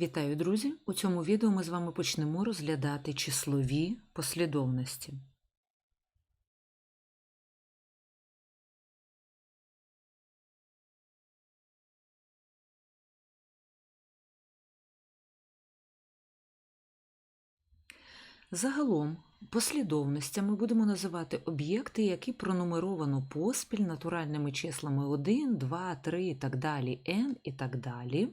Вітаю, друзі! У цьому відео ми з вами почнемо розглядати числові послідовності. Загалом послідовностями будемо називати об'єкти, які пронумеровано поспіль натуральними числами 1, 2, 3 і так далі, n і так далі.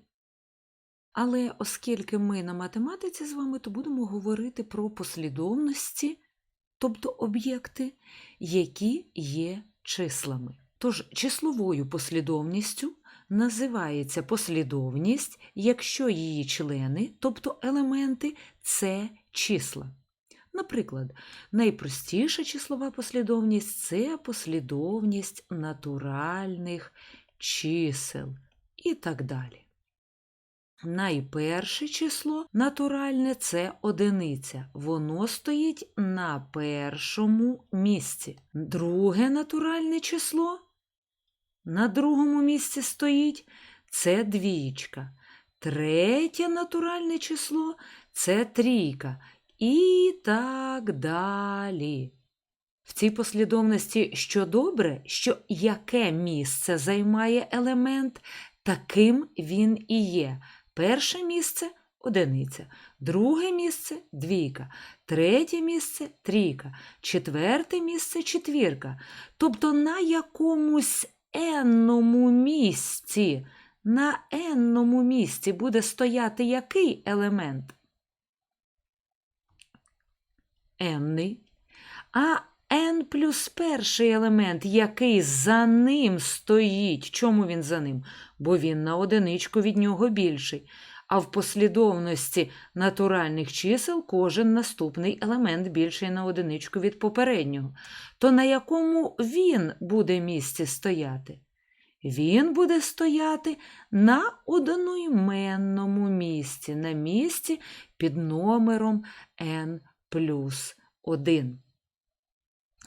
Але оскільки ми на математиці з вами, то будемо говорити про послідовності, тобто об'єкти, які є числами. Тож числовою послідовністю називається послідовність, якщо її члени, тобто елементи, це числа. Наприклад, найпростіша числова послідовність це послідовність натуральних чисел і так далі. Найперше число натуральне це одиниця. Воно стоїть на першому місці. Друге натуральне число на другому місці стоїть це двічка. Третє натуральне число це трійка. І так далі. В цій послідовності що добре, що яке місце займає елемент, таким він і є. Перше місце одиниця, друге місце двійка, третє місце трійка, четверте місце четвірка. Тобто на якомусь енному місці, на енному місці буде стояти який елемент? Енний. А n плюс перший елемент, який за ним стоїть. Чому він за ним? Бо він на одиничку від нього більший. А в послідовності натуральних чисел кожен наступний елемент більший на одиничку від попереднього. То на якому він буде місці стояти? Він буде стояти на одноіменному місці, на місці під номером n плюс 1.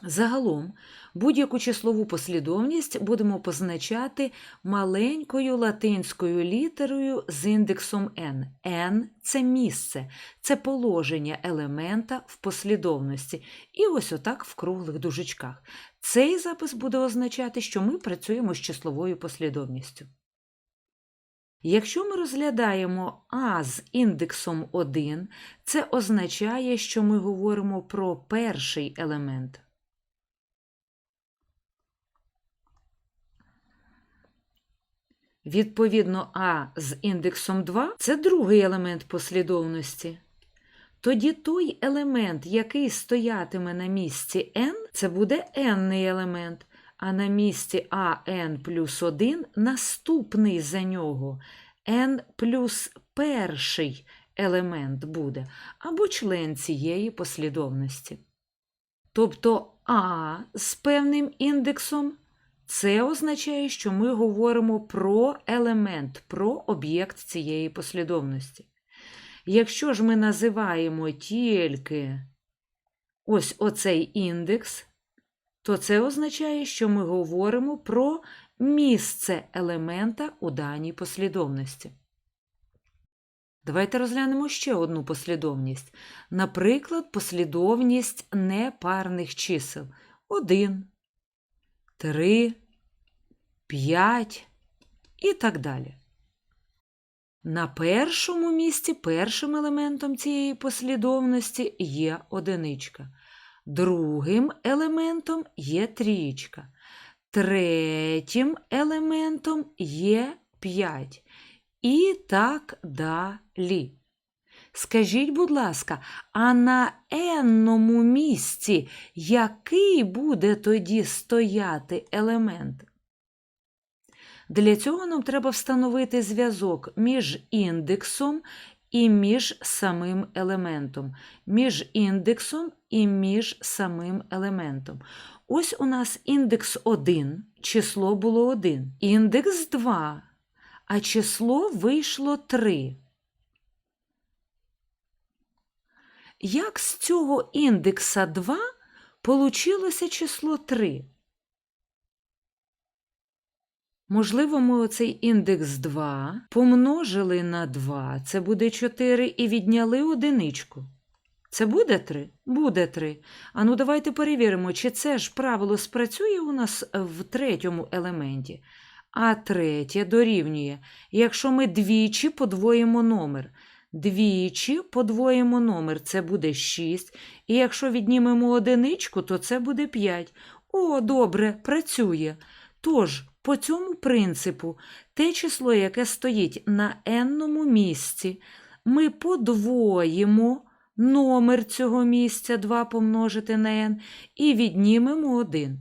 Загалом будь-яку числову послідовність будемо позначати маленькою латинською літерою з індексом n. n – це місце, це положення елемента в послідовності. І ось отак в круглих дужечках. Цей запис буде означати, що ми працюємо з числовою послідовністю. Якщо ми розглядаємо А з індексом 1, це означає, що ми говоримо про перший елемент. Відповідно, А з індексом 2 це другий елемент послідовності. Тоді той елемент, який стоятиме на місці n, це буде n-ний елемент, а на місці АН плюс 1 наступний за нього n плюс перший елемент буде, або член цієї послідовності. Тобто А з певним індексом це означає, що ми говоримо про елемент, про об'єкт цієї послідовності. Якщо ж ми називаємо тільки ось оцей індекс, то це означає, що ми говоримо про місце елемента у даній послідовності. Давайте розглянемо ще одну послідовність. Наприклад, послідовність непарних чисел 1, 3, 5 і так далі. На першому місці першим елементом цієї послідовності є одиничка. Другим елементом є трієчка. Третім елементом є 5. І так далі. Скажіть, будь ласка, а на енному місці який буде тоді стояти елемент? Для цього нам треба встановити зв'язок між індексом і між самим елементом, між індексом і між самим елементом. Ось у нас індекс 1, число було 1, індекс 2, а число вийшло 3. Як з цього індекса 2 получилося число 3? Можливо, ми оцей індекс 2 помножили на 2, це буде 4, і відняли одиничку. Це буде 3? Буде 3. А ну давайте перевіримо, чи це ж правило спрацює у нас в третьому елементі. А третє дорівнює, якщо ми двічі подвоїмо номер. Двічі подвоїмо номер, це буде 6. І якщо віднімемо одиничку, то це буде 5. О, добре, працює. Тож, по цьому принципу, те число, яке стоїть на n місці, ми подвоїмо номер цього місця 2 помножити на n і віднімемо 1.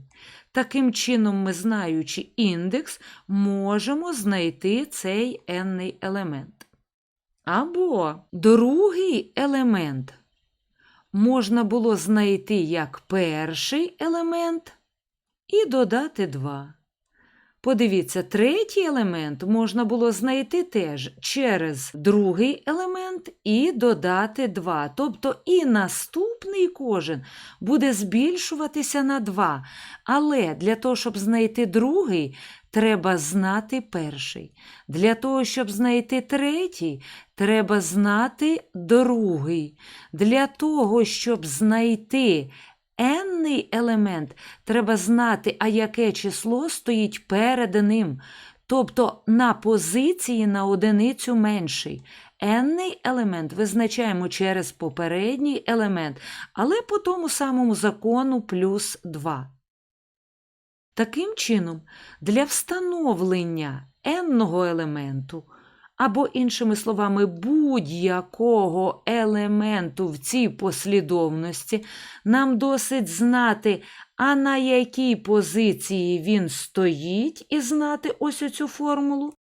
Таким чином, ми, знаючи індекс, можемо знайти цей n елемент. Або другий елемент можна було знайти як перший елемент і додати 2. Подивіться, третій елемент можна було знайти теж через другий елемент і додати 2. Тобто і наступний кожен буде збільшуватися на 2. Але для того, щоб знайти другий, треба знати перший. Для того, щоб знайти третій, треба знати другий. Для того, щоб знайти енний елемент, треба знати, а яке число стоїть перед ним, тобто на позиції на одиницю менший. Енний елемент визначаємо через попередній елемент, але по тому самому закону плюс 2. Таким чином, для встановлення енного елементу або, іншими словами, будь-якого елементу в цій послідовності, нам досить знати, а на якій позиції він стоїть, і знати ось оцю формулу.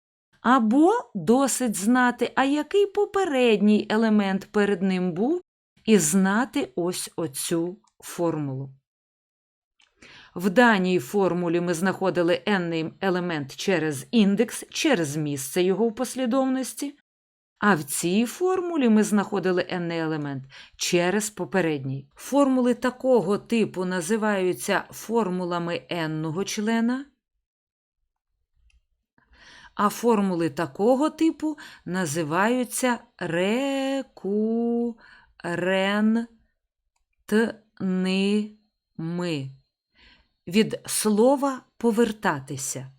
Або досить знати, а який попередній елемент перед ним був, і знати ось оцю формулу. В даній формулі ми знаходили n елемент через індекс, через місце його в послідовності, а в цій формулі ми знаходили n елемент через попередній. Формули такого типу називаються формулами n члена, а формули такого типу називаються рекурентними від слова повертатися.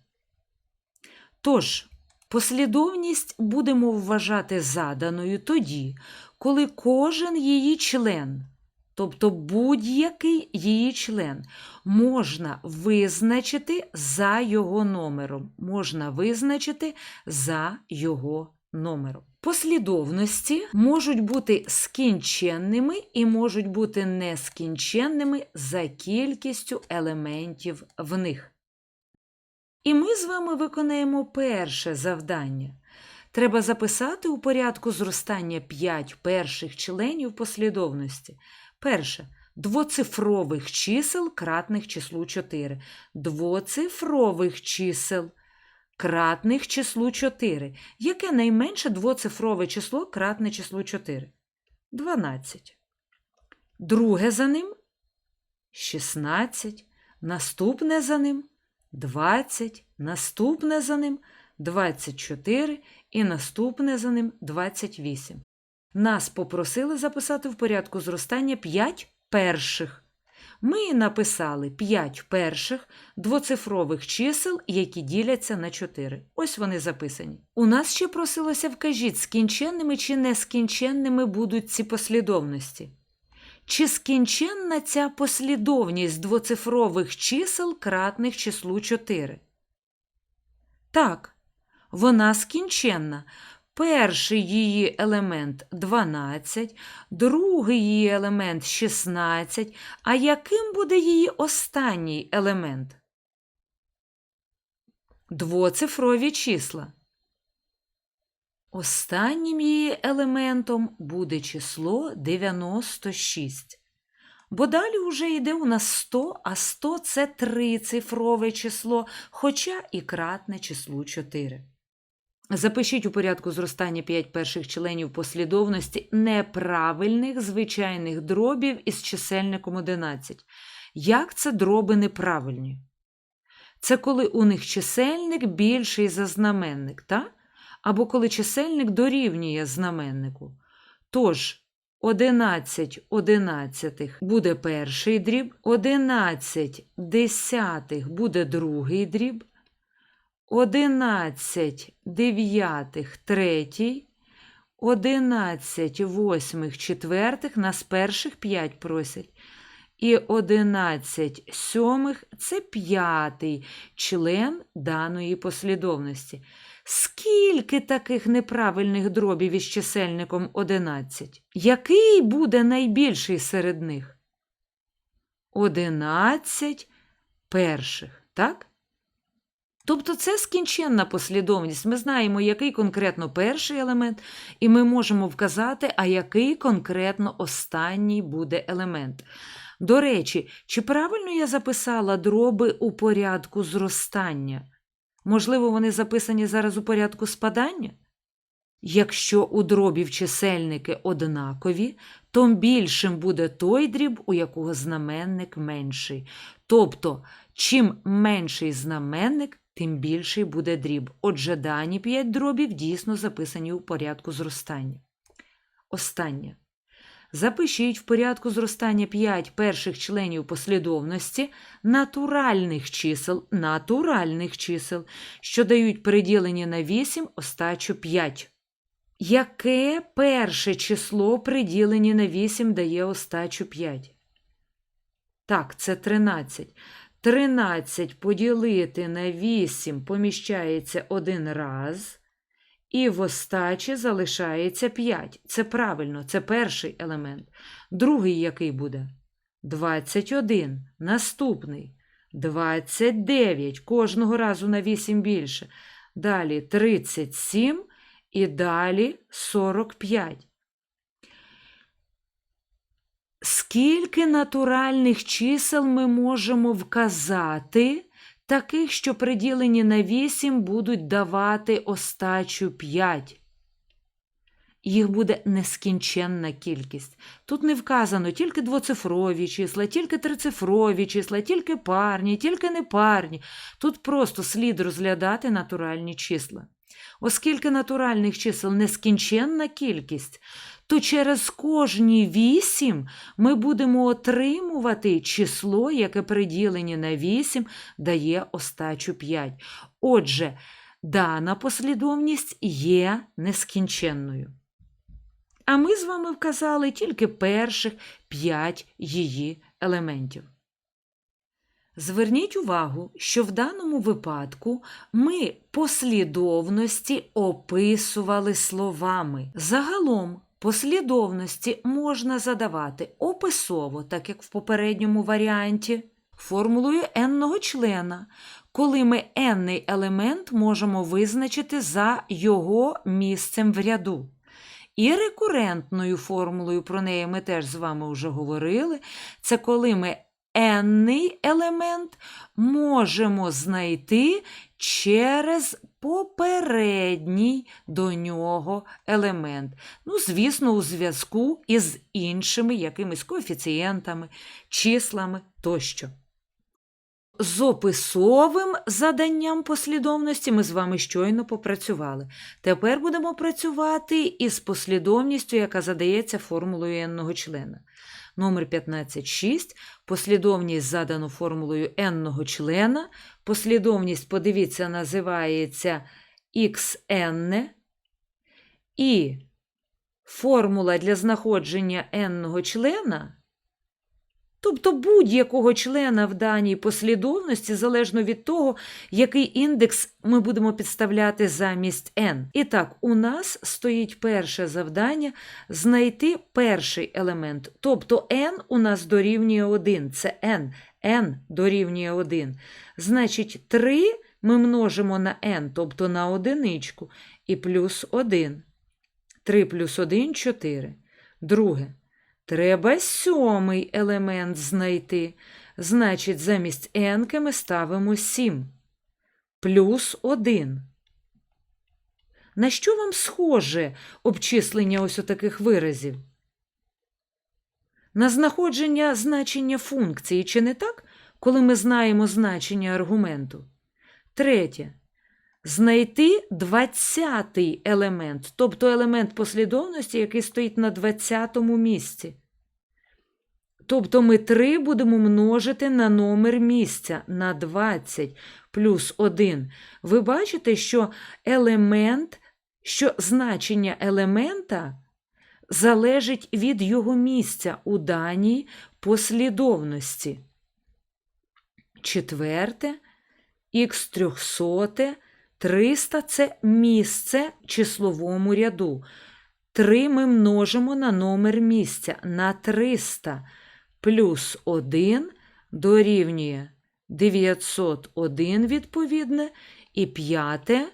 Тож, послідовність будемо вважати заданою тоді, коли кожен її член, тобто будь-який її член, можна визначити за його номером. Можна визначити за його номером. Послідовності можуть бути скінченними і можуть бути нескінченними за кількістю елементів в них. І ми з вами виконаємо перше завдання. Треба записати у порядку зростання 5 перших членів послідовності. Перше двоцифрових чисел кратних числу 4. Двоцифрових чисел кратних числу 4. Яке найменше двоцифрове число кратне числу 4? 12. Друге за ним 16. Наступне за ним 20. Наступне за ним 24. І наступне за ним 28. Нас попросили записати в порядку зростання 5 перших. Ми написали 5 перших двоцифрових чисел, які діляться на 4. Ось вони записані. У нас ще просилося вкажіть, скінченними чи нескінченними будуть ці послідовності. Чи скінченна ця послідовність двоцифрових чисел кратних числу 4? Так, вона скінченна. Перший її елемент 12, другий її елемент 16. А яким буде її останній елемент? Двоцифрові числа. Останнім її елементом буде число 96. Бо далі вже йде у нас 100, а 100 це трицифрове число, хоча і кратне числу 4. Запишіть у порядку зростання 5 перших членів послідовності неправильних звичайних дробів із чисельником 11. Як це дроби неправильні? Це коли у них чисельник більший за знаменник, так? або коли чисельник дорівнює знаменнику. Тож 11 одинадцятих буде перший дріб, 11 десятих буде другий дріб, 11 дев'ятих третій, 11 восьмих четвертих нас перших 5 просять. І 11 сьомих це п'ятий член даної послідовності. Скільки таких неправильних дробів із чисельником 11? Який буде найбільший серед них? 11 перших, так? Тобто це скінченна послідовність. Ми знаємо, який конкретно перший елемент, і ми можемо вказати, а який конкретно останній буде елемент. До речі, чи правильно я записала дроби у порядку зростання? Можливо, вони записані зараз у порядку спадання? Якщо у дробів чисельники однакові, то більшим буде той дріб, у якого знаменник менший. Тобто, чим менший знаменник, тим більший буде дріб. Отже, дані 5 дробів дійсно записані у порядку зростання. Останнє. Запишіть в порядку зростання 5 перших членів послідовності натуральних чисел, натуральних чисел, що дають приділені на 8 остачу 5. Яке перше число приділені на 8 дає остачу 5? Так, це 13. 13 поділити на 8 поміщається один раз. І в остачі залишається 5. Це правильно, це перший елемент. Другий який буде? 21. Наступний. 29. Кожного разу на 8 більше. Далі 37 і далі 45. Скільки натуральних чисел ми можемо вказати? таких, що приділені на 8 будуть давати остачу 5. Їх буде нескінченна кількість. Тут не вказано тільки двоцифрові числа, тільки трицифрові числа, тільки парні, тільки непарні. Тут просто слід розглядати натуральні числа. Оскільки натуральних чисел нескінченна кількість, то через кожні вісім ми будемо отримувати число, яке приділені на 8 дає остачу 5. Отже, дана послідовність є нескінченною. А ми з вами вказали тільки перших 5 її елементів. Зверніть увагу, що в даному випадку ми послідовності описували словами. Загалом послідовності можна задавати описово, так як в попередньому варіанті, формулою n-ного члена, коли ми n-ний елемент можемо визначити за його місцем в ряду. І рекурентною формулою, про неї ми теж з вами вже говорили, це коли ми n-ний елемент можемо знайти через попередній до нього елемент. Ну, звісно, у зв'язку із іншими якимись коефіцієнтами, числами тощо. З описовим заданням послідовності ми з вами щойно попрацювали. Тепер будемо працювати із послідовністю, яка задається формулою n-ного члена. Номер 15.6. Послідовність задано формулою n-ного члена. Послідовність, подивіться, називається xn. І формула для знаходження n-ного члена. Тобто будь-якого члена в даній послідовності залежно від того, який індекс ми будемо підставляти замість n. І так, у нас стоїть перше завдання знайти перший елемент. Тобто n у нас дорівнює 1. Це n. n дорівнює 1. Значить, 3 ми множимо на n, тобто на одиничку, і плюс 1. 3 плюс 1 4. Друге. Треба сьомий елемент знайти. Значить, замість n ми ставимо 7. Плюс 1. На що вам схоже обчислення ось таких виразів? На знаходження значення функції, чи не так? коли ми знаємо значення аргументу. Третє. Знайти 20-й елемент, тобто елемент послідовності, який стоїть на 20-му місці. Тобто ми 3 будемо множити на номер місця на 20 плюс 1. Ви бачите, що елемент, що значення елемента залежить від його місця у даній послідовності. Четверте, х трьохсоте, 300 – це місце числовому ряду. 3 ми множимо на номер місця на 300 плюс 1 дорівнює 901 відповідне. І п'яте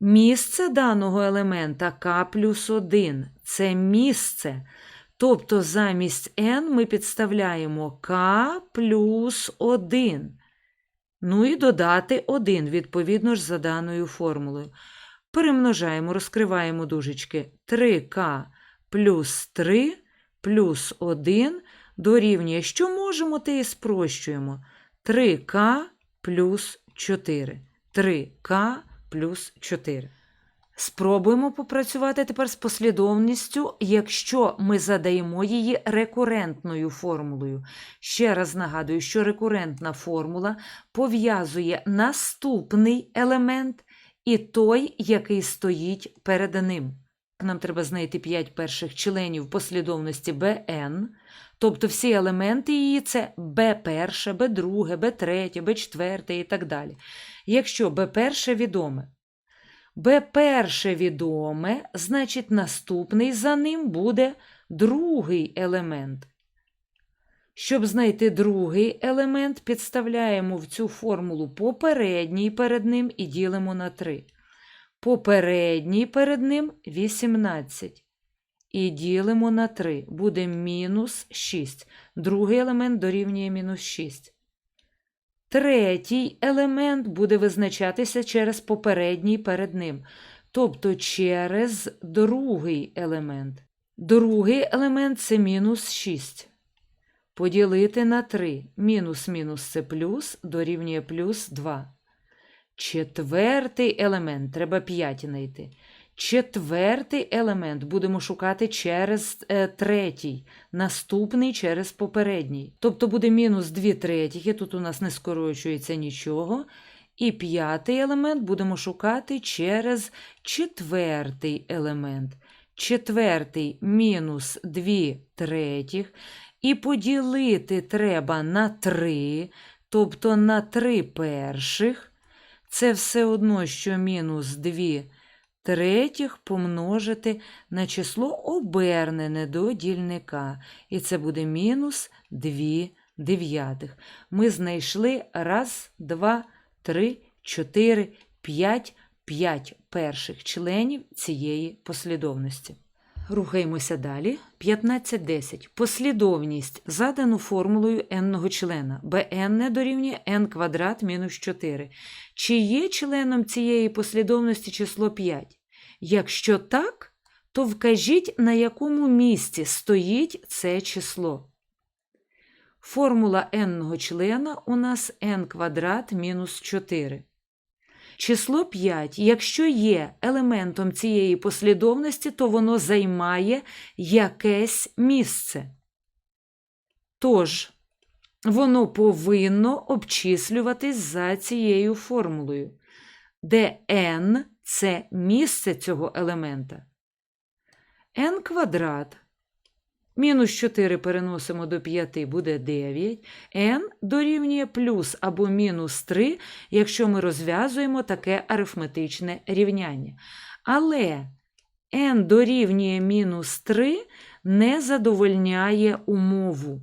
місце даного елемента k плюс 1 – це місце. Тобто замість n ми підставляємо k плюс 1. Ну і додати 1, відповідно ж за даною формулою. Перемножаємо, розкриваємо дужечки 3k плюс 3 плюс 1 дорівнює, що можемо, те і спрощуємо. 3k плюс 4. 3k плюс 4. Спробуємо попрацювати тепер з послідовністю, якщо ми задаємо її рекурентною формулою. Ще раз нагадую, що рекурентна формула пов'язує наступний елемент і той, який стоїть перед ним. Нам треба знайти 5 перших членів послідовності Bn, тобто всі елементи її це b перше, b друге, b третє, b четверте і так далі. Якщо b перше відоме, b перше відоме, значить наступний за ним буде другий елемент. Щоб знайти другий елемент, підставляємо в цю формулу попередній перед ним і ділимо на 3. Попередній перед ним 18. І ділимо на 3. Буде мінус 6. Другий елемент дорівнює мінус 6. Третій елемент буде визначатися через попередній перед ним, тобто через другий елемент. Другий елемент це мінус 6. Поділити на 3. Мінус мінус це плюс, дорівнює плюс 2. Четвертий елемент треба 5 знайти. Четвертий елемент будемо шукати через е, третій, наступний через попередній. Тобто буде мінус 2 третіх, тут у нас не скорочується нічого. І п'ятий елемент будемо шукати через четвертий елемент. Четвертий мінус 2 третіх. І поділити треба на 3, тобто на 3 перших. Це все одно, що мінус 2 третіх помножити на число обернене до дільника. І це буде мінус 2 дев'ятих. Ми знайшли раз, два, три, чотири, п'ять, п'ять перших членів цієї послідовності. Рухаємося далі. 15.10. Послідовність задану формулою n-ного члена. bn дорівнює n квадрат мінус 4. Чи є членом цієї послідовності число 5? Якщо так, то вкажіть, на якому місці стоїть це число. Формула n-ного члена у нас n квадрат мінус 4. Число 5, якщо є елементом цієї послідовності, то воно займає якесь місце. Тож, воно повинно обчислюватись за цією формулою, де n це місце цього елемента. n квадрат Мінус 4 переносимо до 5 буде 9. n дорівнює плюс або мінус 3, якщо ми розв'язуємо таке арифметичне рівняння. Але n дорівнює мінус 3 не задовольняє умову.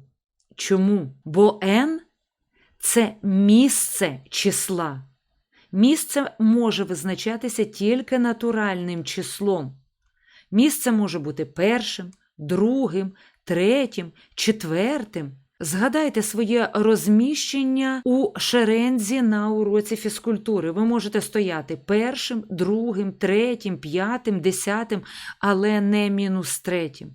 Чому? Бо n це місце числа. Місце може визначатися тільки натуральним числом. Місце може бути першим другим, третім, четвертим. Згадайте своє розміщення у шерензі на уроці фізкультури. Ви можете стояти першим, другим, третім, п'ятим, десятим, але не мінус третім.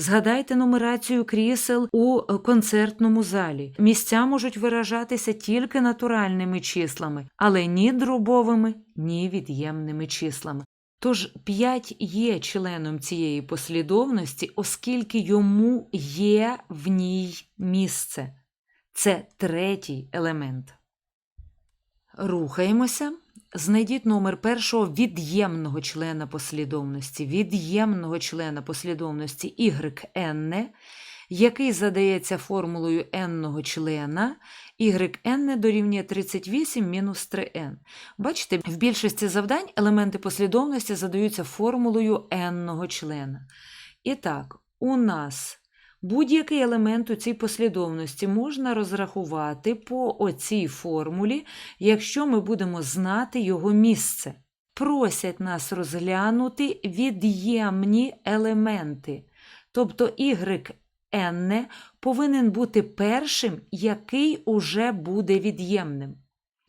Згадайте нумерацію крісел у е, концертному залі. Місця можуть виражатися тільки натуральними числами, але ні дробовими, ні від'ємними числами. Тож 5 є членом цієї послідовності, оскільки йому є в ній місце. Це третій елемент. Рухаємося. Знайдіть номер першого від'ємного члена послідовності, від'ємного члена послідовності yn, який задається формулою n члена, yn дорівнює 38 мінус 3n. Бачите, в більшості завдань елементи послідовності задаються формулою n члена. І так, у нас будь-який елемент у цій послідовності можна розрахувати по оцій формулі, якщо ми будемо знати його місце. Просять нас розглянути від'ємні елементи. Тобто yn повинен бути першим, який уже буде від'ємним.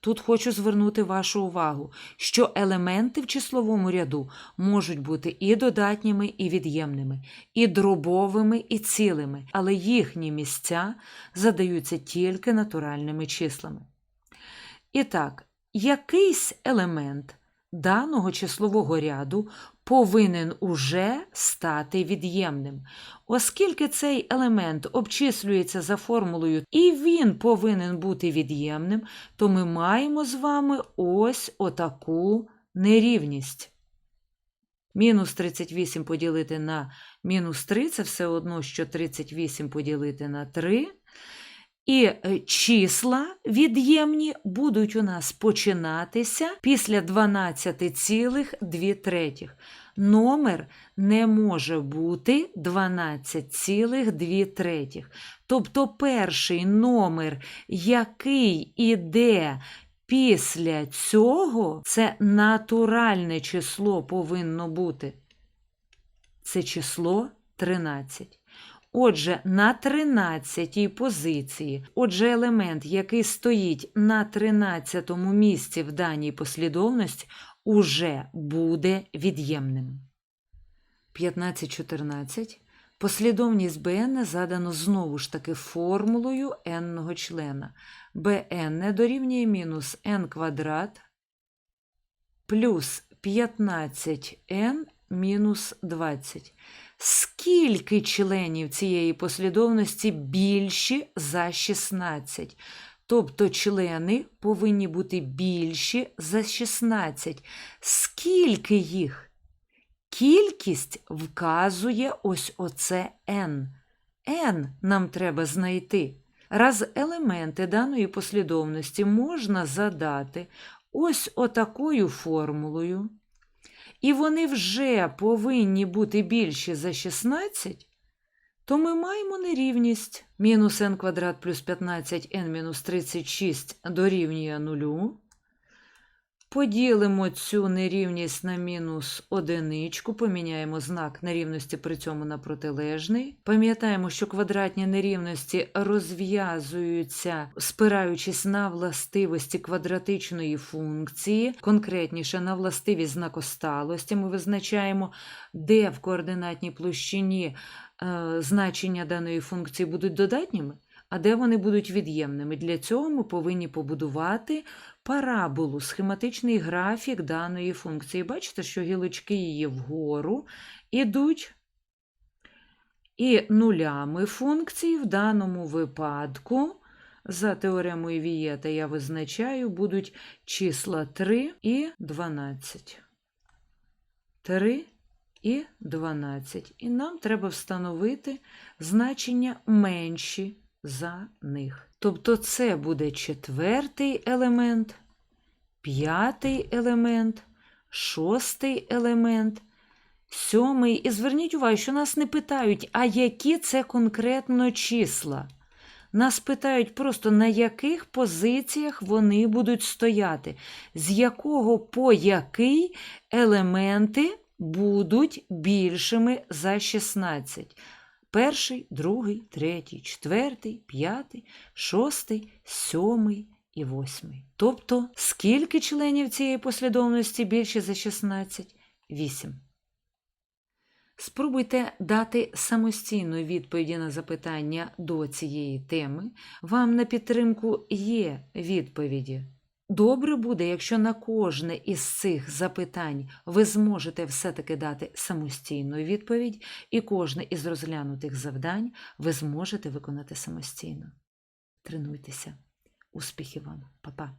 Тут хочу звернути вашу увагу, що елементи в числовому ряду можуть бути і додатніми, і від'ємними, і дробовими, і цілими, але їхні місця задаються тільки натуральними числами. І так, якийсь елемент даного числового ряду повинен уже стати від'ємним. Оскільки цей елемент обчислюється за формулою і він повинен бути від'ємним, то ми маємо з вами ось отаку нерівність. Мінус 38 поділити на мінус 3 це все одно, що 38 поділити на 3. І е, числа від'ємні будуть у нас починатися після 12,2 третіх. Номер не може бути 12,2 третіх. Тобто перший номер, який іде після цього, це натуральне число повинно бути. Це число 13. Отже, на 13-й позиції, отже, елемент, який стоїть на 13-му місці в даній послідовності, уже буде від'ємним. 15-14. Послідовність bn задано знову ж таки формулою n члена. bn дорівнює мінус n квадрат плюс 15n мінус 20. Скільки членів цієї послідовності більші за 16? Тобто члени повинні бути більші за 16. Скільки їх? Кількість вказує ось оце n. n нам треба знайти. Раз елементи даної послідовності можна задати ось отакою формулою і вони вже повинні бути більші за 16, то ми маємо нерівність. Мінус n квадрат плюс 15n мінус 36 дорівнює нулю. Поділимо цю нерівність на мінус одиничку, поміняємо знак нерівності при цьому на протилежний. Пам'ятаємо, що квадратні нерівності розв'язуються, спираючись на властивості квадратичної функції, конкретніше на властивість знакосталості. Ми визначаємо, де в координатній площині значення даної функції будуть додатніми а де вони будуть від'ємними. Для цього ми повинні побудувати параболу, схематичний графік даної функції. Бачите, що гілочки її вгору ідуть. І нулями функції в даному випадку, за теоремою Вієта, я визначаю, будуть числа 3 і 12. 3 і 12. І нам треба встановити значення менші за них. Тобто це буде четвертий елемент, п'ятий елемент, шостий елемент, сьомий. І зверніть увагу, що нас не питають, а які це конкретно числа. Нас питають просто, на яких позиціях вони будуть стояти, з якого по який елементи будуть більшими за 16 перший, другий, третій, четвертий, п'ятий, шостий, сьомий і восьмий. Тобто, скільки членів цієї послідовності більше за 16? 8. Спробуйте дати самостійну відповіді на запитання до цієї теми. Вам на підтримку є відповіді. Добре буде, якщо на кожне із цих запитань ви зможете все-таки дати самостійну відповідь, і кожне із розглянутих завдань ви зможете виконати самостійно. Тренуйтеся. Успіхів вам, Па-па!